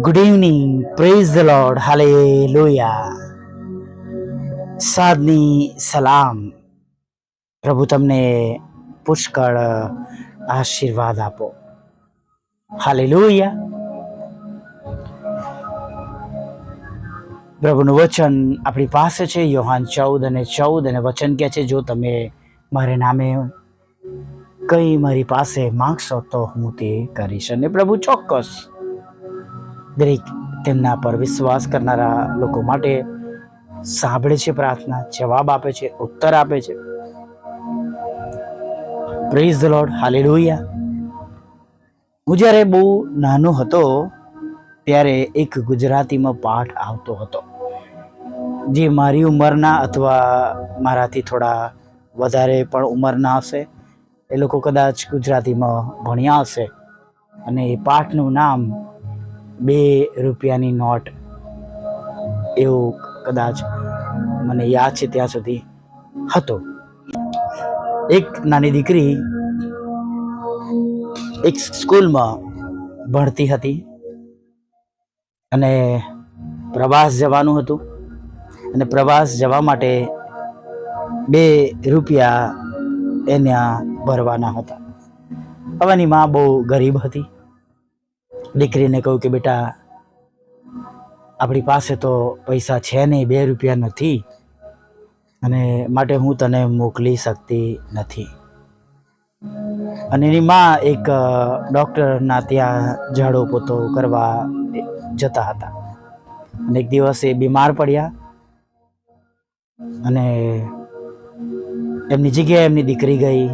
Good evening praise the lord hallelujah સાદની સલામ પ્રભુ તમને પુષ્કળ આશીર્વાદ આપો. હાલે લોહિયા પ્રભુનું વચન આપણી પાસે છે, યોહાન ચૌદ અને ચૌદ અને વચન કહે છે, જો તમે મારે નામે કંઈ મારી પાસે માગશો તો હું તે કરીશ. અને પ્રભુ ચોક્કસ દરેક તેમના પર વિશ્વાસ કરનારા લોકો માટે સાંભળે છે પ્રાર્થના, જવાબ આપે છે, ઉત્તર આપે છે. પ્રેઝ ધ લોર્ડ હાલેલુયા હું જ્યારે બહુ નાનો હતો, ત્યારે એક ગુજરાતીમાં પાઠ આવતો હતો. જે મારી ઉંમરના અથવા મારાથી થોડા વધારે પણ ઉંમરના હશે, એ લોકો કદાચ ગુજરાતીમાં ભણ્યા હશે. અને એ પાઠનું નામ બે રૂપિયાની નોટ. એવું કદાચ મને યાદ છે ત્યાં સુધી હતો. એક નાની દીકરી એક સ્કૂલમાં ભણતી હતી અને પ્રવાસ જવાનું હતું અને પ્રવાસ જવા માટે બે રૂપિયા એના ભરવાના હતા. હવાની મા બહુ ગરીબ હતી. દીકરીને કહ્યું કે, બેટા, આપણી પાસે તો પૈસા છે નહીં, બે રૂપિયા નથી અને માટે હું તને મોકલી શકતી નથી. અને એની માં એક ડૉક્ટરના ત્યાં ઝાડો પોતો કરવા જતા હતા. અને એક દિવસ એ બીમાર પડ્યા અને એમની જગ્યાએ એમની દીકરી ગઈ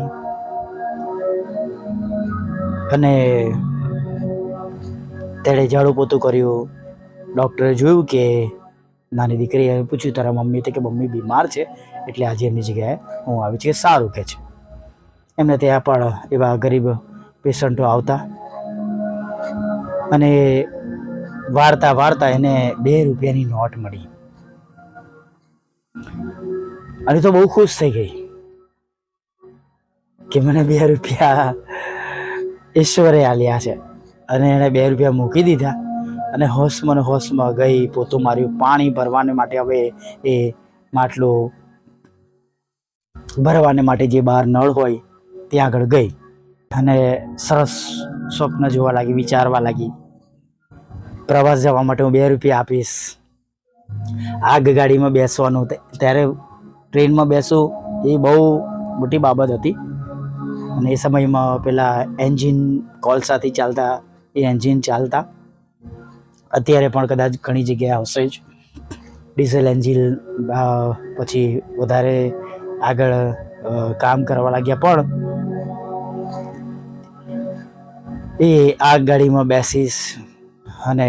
અને તેણે ઝાડુ પોતું કર્યું. ડૉક્ટરે જોયું કે નાની દીકરીએ પૂછ્યું, તારા મમ્મી તો કે મમ્મી બીમાર છે? એટલે આજે એમની જગ્યાએ હું આવી છું સારું કે છે. એમને ત્યાં પણ એવા ગરીબ પેશન્ટો આવતા અને વાર્તા વાર્તા એને બે રૂપિયાની નોટ મળી. અને તો બહુ ખુશ થઈ ગઈ કે મને બે રૂપિયા ઈશ્વરે આલ્યા છે. અને એણે બે રૂપિયા મૂકી દીધા. અને હોશમાં હોશમાં ગઈ, પોતું માર્યું પાણી ભરવાને માટે હવે એ માટલું ભરવાને માટે જે બહાર નળ હોય, ત્યાં આગળ ગઈ. અને સરસ સ્વપ્ન જોવા લાગી, વિચારવા લાગી. પ્રવાસ જવા માટે હું બે રૂપિયા આપીશ. આગ ગાડીમાં બેસવાનું ત્યારે ટ્રેનમાં બેસવું એ બહુ મોટી બાબત હતી. અને એ સમયમાં પેલા એન્જિન કોલસાથી ચાલતા એ એન્જિન ચાલતા. અત્યારે પણ કદાચ ઘણી જગ્યાએ હશે જ. ડીઝલ એન્જિન પછી વધારે આગળ કામ કરવા લાગ્યા પણ એ આગગાડીમાં બેસીશ અને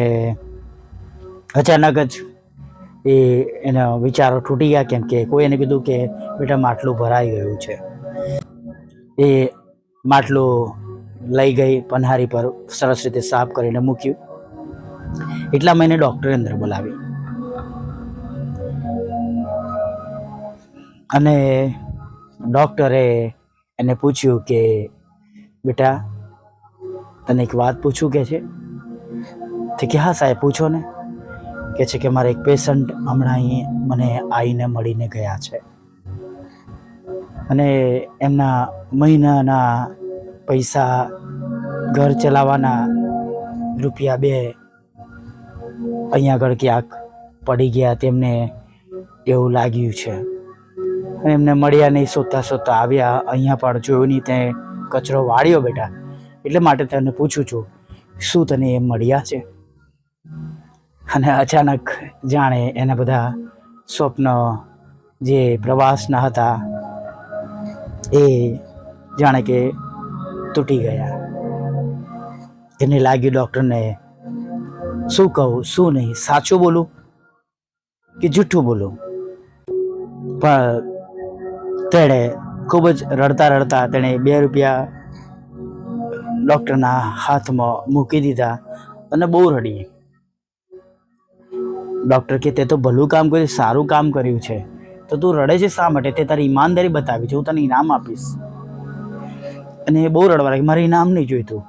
અચાનક જ એ એના વિચારો તૂટી ગયા કેમ કે કોઈ એને કીધું કે બેટા માટલું ભરાઈ ગયું છે. એ માટલું લઈ ગઈ પન્હારી પર સરસ રીતે સાફ કરીને મૂક્યું. એટલામાં એને ડૉક્ટરે અંદર બોલાવી. અને ડૉક્ટરે એને પૂછ્યું કે, બેટા, તને એક વાત પૂછું કે છે? તે કે, હા સાહેબ, પૂછો ને. કે છે કે, મારા એક પેશન્ટ હમણાં અહીં મને આવીને મળીને ગયા છે. અને એમના મહિનાના પૈસા ઘર ચલાવવાના રૂપિયા બે અહીંયા આગળ ક્યાંક પડી ગયા તેમને એવું લાગ્યું છે. અને એમને મળ્યા નહીં શોધતા શોધતા આવ્યા, અહીંયા પણ જોયું નહીં તે કચરો વાળ્યો બેટા. એટલે માટે તને પૂછું છું, શું તને એ મળ્યા છે? અને અચાનક જાણે એના બધા સ્વપ્ન જે પ્રવાસના હતા, એ જાણે કે તૂટી ગયા. એને લાગ્યું ડૉક્ટરને, શું કહું, શું નહીં? સાચું બોલું કે જૂઠું બોલું? પણ તેણે ખૂબ જ રડતા રડતા તેણે બે રૂપિયા ડૉક્ટરના હાથમાં મૂકી દીધા અને બહુ રડી. ડૉક્ટર કે, તે તો ભલું કામ કર્યું, સારું કામ કર્યું છે. તો તું રડે છે શા માટે? તે તારી ઈમાનદારી બતાવી છે. હું તને ઇનામ આપીશ. અને એ બહુ રડવા લાગી. મારે ઇનામ નહીં જોઈતું.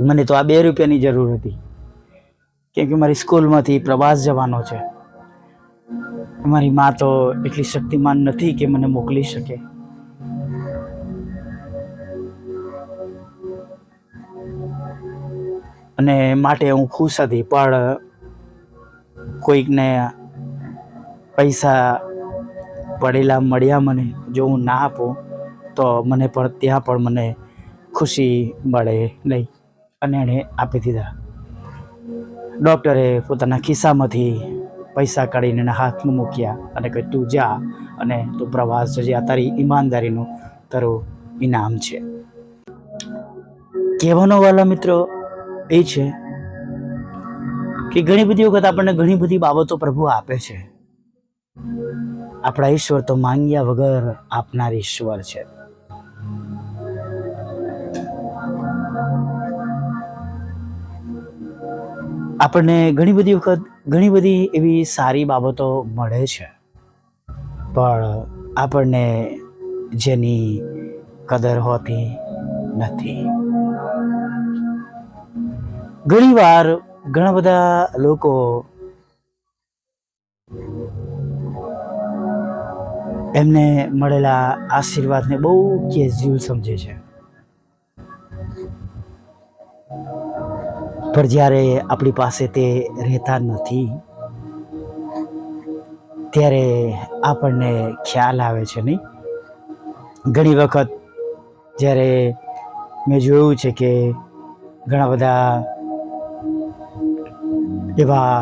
મને તો આ બે રૂપિયાની જરૂર હતી. કેમ કે મારી સ્કૂલમાંથી પ્રવાસ જવાનો છે. મારી મા તો એટલી શક્તિમાન નથી કે મને મોકલી શકે. અને માટે હું ખુશ હતી, પણ કોઈકને પૈસા પડેલા મળ્યા મને, જો હું ના આપું તો મને પણ, ત્યાં પણ મને ખુશી મળે નહીં. અને એણે આપી દીધા. ડૉક્ટરે પોતાના ખિસ્સામાંથી પૈસા કાઢીને એના હાથમાં મૂક્યા અને કહ્યું, તું જા અને તું પ્રવાસ જજે. આ તારી ઈમાનદારીનું તારું ઇનામ છે. કહેવાનો વાલા મિત્રો એ છે કે ઘણી બધી વખત આપણને ઘણી બધી બાબતો પ્રભુ આપે છે. આપણા ઈશ્વર તો માંગ્યા વગર આપનાર ઈશ્વર છે. આપણને ઘણી બધી વખત, ઘણી બધી એવી સારી બાબતો મળે છે. પણ આપણને જેની કદર હોતી નથી. ઘણીવાર ઘણા બધા લોકો એમને મળેલા આશીર્વાદને બહુ કેઝ્યુઅલ સમજે છે. પણ જ્યારે આપણી પાસે તે રહેતા નથી, ત્યારે આપણને ખ્યાલ આવે છે નહીં? ઘણી વખત જ્યારે મેં જોયું છે કે ઘણા બધા એવા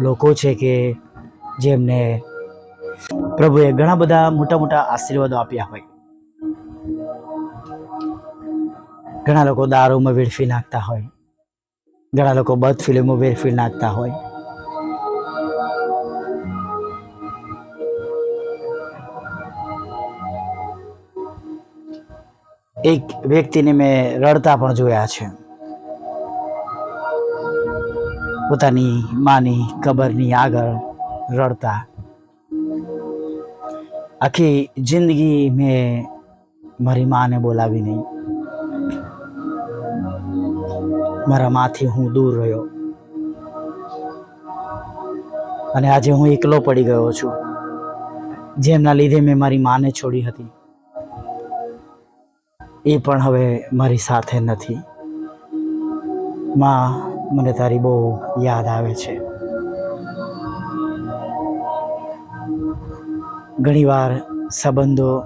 લોકો છે કે જેમને પ્રભુએ ઘણા બધા મોટા મોટા આશીર્વાદો આપ્યા હોય. ઘણા લોકો દારૂમાં વેડફી નાખતા હોય. ઘણા લોકો બધ ફિલ્મો વેડફી નાખતા હોય. એક વ્યક્તિને મેં રડતા પણ જોયા છે. પોતાની માની, કબરની આગળ રડતા. આખી જિંદગી મેં મારી માને બોલાવી નહીં. મારા માથી હું દૂર રહ્યો. અને આજે હું એકલો પડી ગયો છું. જેમના લીધે મેં મારી માને છોડી હતી. એ પણ હવે મારી સાથે નથી. માં, મને તારી બહુ યાદ આવે છે. ઘણીવાર સંબંધો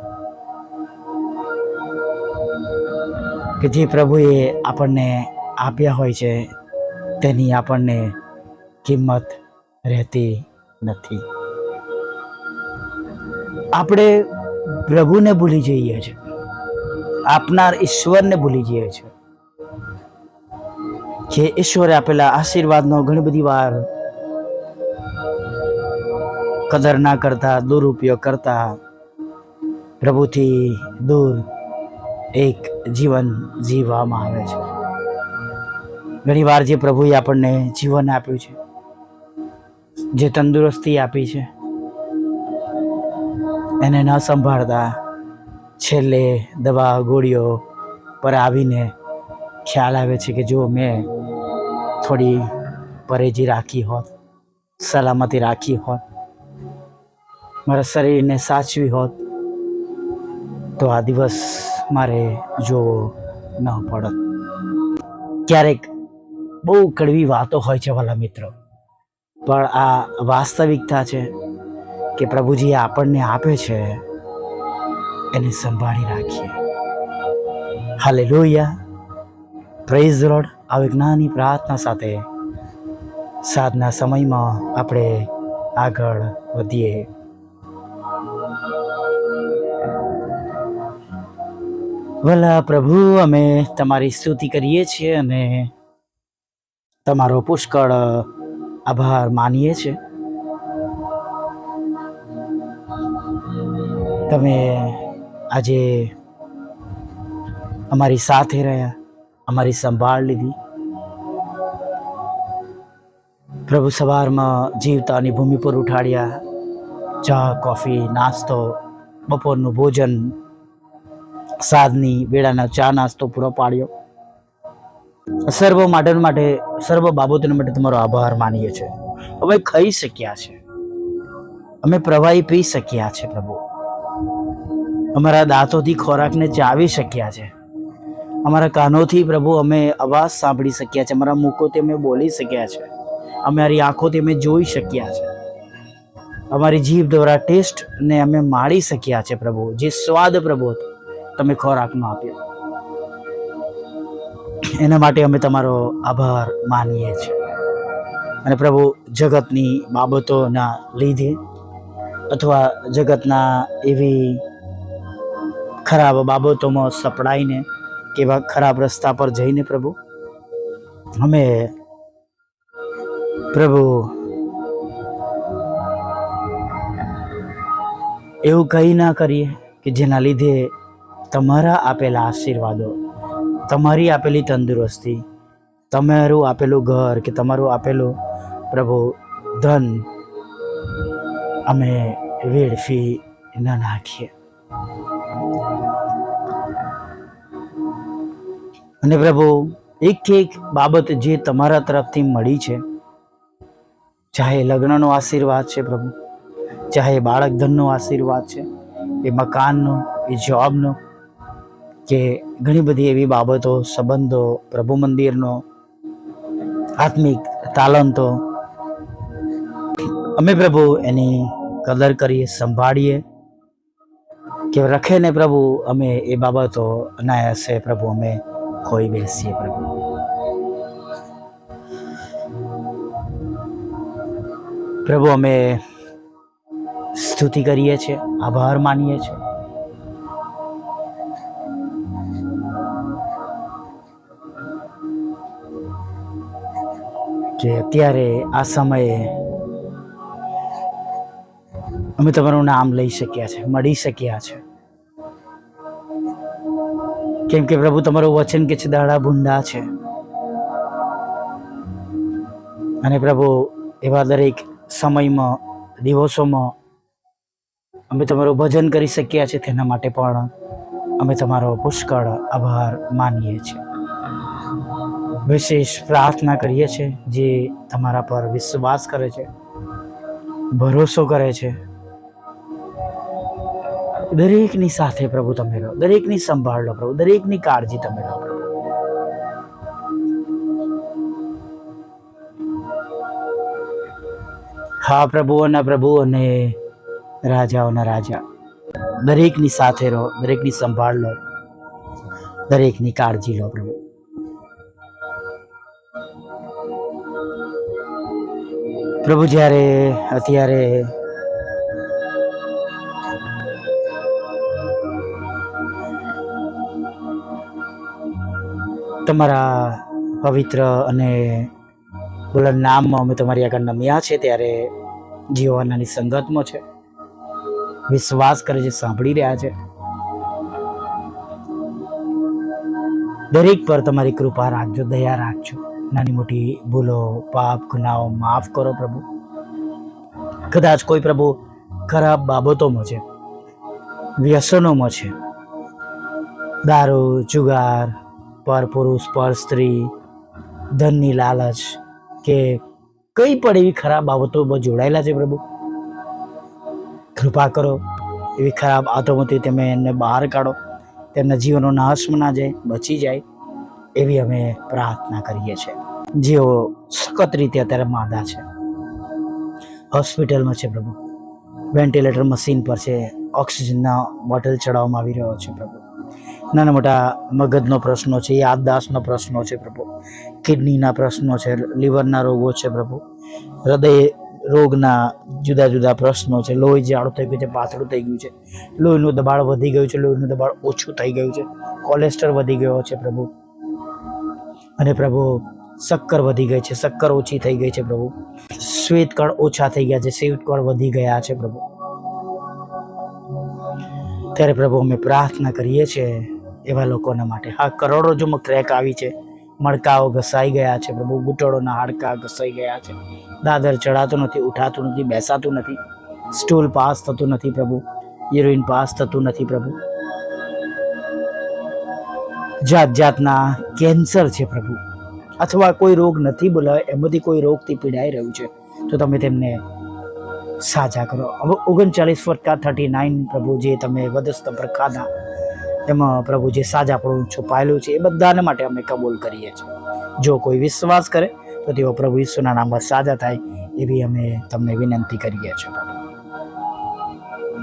કે જે પ્રભુએ આપણને આપ્યા હોય છે, તેની આપણને કિંમત રહેતી નથી. આપણે પ્રભુને ભૂલી જઈએ છીએ. આપનાર ઈશ્વરને ભૂલી જઈએ છીએ. કે ઈશ્વરે આપેલા આશીર્વાદનો ઘણી બધી વાર કદર ના કરતા, દુરુપયોગ કરતા, પ્રભુથી દૂર એક જીવન જીવવામાં આવે છે. ઘણી વાર જે પ્રભુએ આપણને જીવન આપ્યું છે, જે તંદુરસ્તી આપી છે, એને ન સંભાળતા છેલ્લે દવા ગોળીઓ પર આવીને ખ્યાલ આવે છે કે જો મેં થોડી પરેજી રાખી હોત, સલામતી રાખી હોત, મારા શરીરને સાચવી હોત, તો આ દિવસ મારે જોવો ન પડત. ક્યારેક બહુ કડવી વાતો હોય છે વાલા મિત્રો. પણ આ વાસ્તવિકતા છે કે પ્રભુજી આપણને આપે છે, એને સંભાળી રાખીએ. હાલે લોહિયા પ્રેઝ રોડ આવી નાની પ્રાર્થના સાથે સાધના સમયમાં આપણે આગળ વધીએ. ભલા પ્રભુ, અમે તમારી સ્તુતિ કરીએ છીએ અને તમારો પુષ્કળ આભાર માનીએ છીએ. તમે આજે અમારી સાથે રહ્યા, અમારી સંભાળ લીધી. પ્રભુ સવારમાં જીવતાની ભૂમિ પર ઉઠાડ્યા, ચા, કોફી, નાસ્તો, બપોરનું ભોજન સાદની વેળાના ચા નાસ્તો પૂરો પાડ્યો. સર્વ માટે માટે, સર્વ બાબતોને માટે તમારો આભાર માનીએ છીએ. અમે ખાઈ શક્યા છે. અમે પ્રવાહી પી શક્યા છે, પ્રભુ. અમારા દાંતોથી ખોરાકને ચાવી શક્યા છે. અમારા કાનોથી, પ્રભુ, અમે અવાજ સાંભળી શક્યા છે. અમારા મુખોથી અમે બોલી શક્યા છે. અમારી આંખોથી અમે જોઈ શક્યા છે. અમારી જીભ દ્વારા ટેસ્ટને અમે માણી શક્યા છે, પ્રભુ. જે સ્વાદ, પ્રભુ તમે ખોરાકનો આપ્યો. એના માટે અમે તમારો આભાર માનીએ છીએ. અને પ્રભુ, જગતની બાબતોના લીધે અથવા જગતના એવી ખરાબ બાબતોમાં સપડાઈને કે એવા ખરાબ રસ્તા પર જઈને પ્રભુ, અમે પ્રભુ એવું કંઈ ના કરીએ કે જેના લીધે તમારા આપેલા આશીર્વાદો તમારી આપેલી તંદુરસ્તી, તમારું આપેલું ઘર કે તમારું આપેલું પ્રભુ ધન અમે વેડફી ન નાખીએ. અને પ્રભુ એક એક બાબત જે તમારા તરફથી મળી છે, ચાહે લગ્નનો આશીર્વાદ છે પ્રભુ, ચાહે બાળક ધનનો આશીર્વાદ છે, એ મકાનનો, એ જોબનો કે ઘણી બધી એવી બાબતો, સંબંધો, પ્રભુ મંદિરનો, આત્મિક તાલંતો. અમે પ્રભુ એની કદર કરીએ, સંભાળીએ કે રખે ને પ્રભુ અમે એ બાબતો અનાયાસે પ્રભુ અમે ખોઈ બેસીએ પ્રભુ. પ્રભુ અમે સ્તુતિ કરીએ છીએ, આભાર માનીએ છીએ. કે અત્યારે આ સમયે અમે તમારું નામ લઈ શક્યા છે, મળી શક્યા છે. કેમ કે પ્રભુ તમારું વચન કે છે દાડા ભૂંડા છે. અને પ્રભુ, એવા દરેક સમયમાં, દિવસોમાં અમે તમારું ભજન કરી શક્યા છે, તેના માટે પણ અમે તમારો પુષ્કળ આભાર માનીએ છીએ. વિશેષ પ્રાર્થના કરીએ છીએ જે તમારા પર વિશ્વાસ કરે છે, ભરોસો કરે છે. દરેકની સાથે પ્રભુ તમે રહો, દરેકની સંભાળ લો પ્રભુ, દરેકની કાળજી તમે લો પ્રભુ. હા પ્રભુઓના પ્રભુ અને રાજાઓના રાજા, દરેકની સાથે રહો, દરેકની સંભાળ લો, દરેકની કાળજી લો પ્રભુ. પ્રભુ જ્યારે અત્યારે તમારા પવિત્ર અને બોલા નામમાં અમે તમારી આગળ નમ્યા છે, ત્યારે જીવાનાની સંગતમાં છે. વિશ્વાસ કરે છે, સાંભળી રહ્યા છે. દરેક પર તમારી કૃપા રાખજો, દયા રાખજો. નાની મોટી ભૂલો, પાપ, ગુનાઓ, માફ કરો પ્રભુ. કદાચ કોઈ પ્રભુ ખરાબ બાબતોમાં છે, વ્યસનોમાં છે. દારૂ, જુગાર પર પુરુષ પર સ્ત્રી, ધનની લાલચ કે કઈ પણ એવી ખરાબ બાબતોમાં જોડાયેલા છે પ્રભુ. કૃપા કરો એવી ખરાબ આદતોમાંથી તમે એમને બહાર કાઢો. તેમના જીવનનો નાશમાં ના જાય, બચી જાય એવી અમે પ્રાર્થના કરીએ છીએ. જેઓ સખત રીતે અત્યારે માંદા છે. હોસ્પિટલમાં છે પ્રભુ. વેન્ટિલેટર મશીન પર છે. ઓક્સિજનના બોટલ ચડાવવામાં આવી રહ્યો છે પ્રભુ. નાના મોટા મગજનો પ્રશ્નો છે, યાદદાસ્તનો પ્રશ્નો છે પ્રભુ. કિડનીના પ્રશ્નો છે, લીવરના રોગો છે પ્રભુ. હૃદય રોગના જુદા જુદા પ્રશ્નો છે. લોહી જાડું થઈ ગયું છે, પાતળું થઈ ગયું છે. લોહીનું દબાણ વધી ગયું છે, લોહીનું દબાણ ઓછું થઈ ગયું છે. કોલેસ્ટ્રોલ વધી ગયો છે પ્રભુ. અને પ્રભુ શક્કર વધી ગઈ છે, શક્કર ઓછી થઈ ગઈ છે પ્રભુ. શ્વેત કણ ઓછા થઈ ગયા છે શ્વેત કણ વધી ગયા છે પ્રભુ. ત્યારે પ્રભુ અમે પ્રાર્થના કરીએ છીએ એવા લોકોના માટે. હા, કરોડો જો ક્રેક આવી છે. મણકાઓ ઘસાઈ ગયા છે પ્રભુ ઘૂંટણોના હાડકા ઘસાઈ ગયા છે. દાદર ચડાતું નથી, ઉઠાતું નથી, બેસાતું નથી. સ્ટૂલ પાસ થતું નથી પ્રભુ યુરિન પાસ થતું નથી પ્રભુ. જાત જાતના કેન્સર છે પ્રભુ. અથવા કોઈ રોગ નથી બોલાવે, એમાંથી કોઈ રોગથી પીડાઈ રહ્યું છે, તો તમે તેમને સાજા કરો. હવે ઓગણચાલીસ ફટકા થર્ટી નાઇન પ્રભુ જે તમે વધસ્ત પર ખાધા જે સાજાપણું છુપાયેલું છે, એ બધાને માટે અમે કબૂલ કરીએ છીએ. જો કોઈ વિશ્વાસ કરે, તો તેઓ પ્રભુ ઈશ્વરના નામમાં સાજા થાય, એવી અમે તમને વિનંતી કરીએ છીએ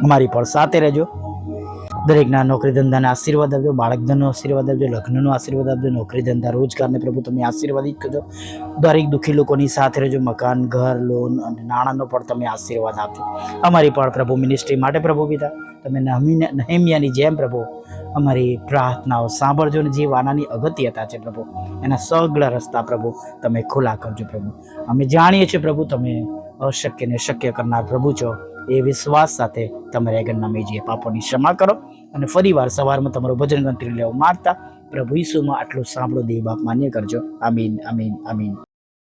અમારી પણ સાથે રહેજો. દરેકના નોકરી ધંધાના આશીર્વાદ આપજો બાળક ધનનો આશીર્વાદ આપજો, લગ્નનો આશીર્વાદ આપજો, નોકરી ધંધા, રોજગારને પ્રભુ તમે આશીર્વાદિત કરજો. દરેક દુઃખી લોકોની સાથે રહેજો, મકાન, ઘર, લોન અને નાણાંનો પણ તમે આશીર્વાદ આપજો. અમારી પણ પ્રભુ મિનિસ્ટ્રી માટે પ્રભુ પિતા, તમે નહેમિયાની જેમ પ્રભુ, અમારી પ્રાર્થનાઓ સાંભળજો ને જે વાનાની અગત્યતા છે પ્રભુ. એના સગળા રસ્તા પ્રભુ, તમે ખુલ્લા કરજો પ્રભુ. અમે જાણીએ છીએ પ્રભુ, તમે અશક્યને શક્ય કરનાર પ્રભુ છો. એ વિશ્વાસ સાથે તમારે આગળના મેજીએ પાપોની ક્ષમા કરો અને ફરીવાર સવારમાં તમારું ભજન ગંત્રી લેવા મારતા પ્રભુ ઈસુમાં આટલું સાંભળો, દેવ બાપ માન્ય કરજો. આમીન આમીન આમીન.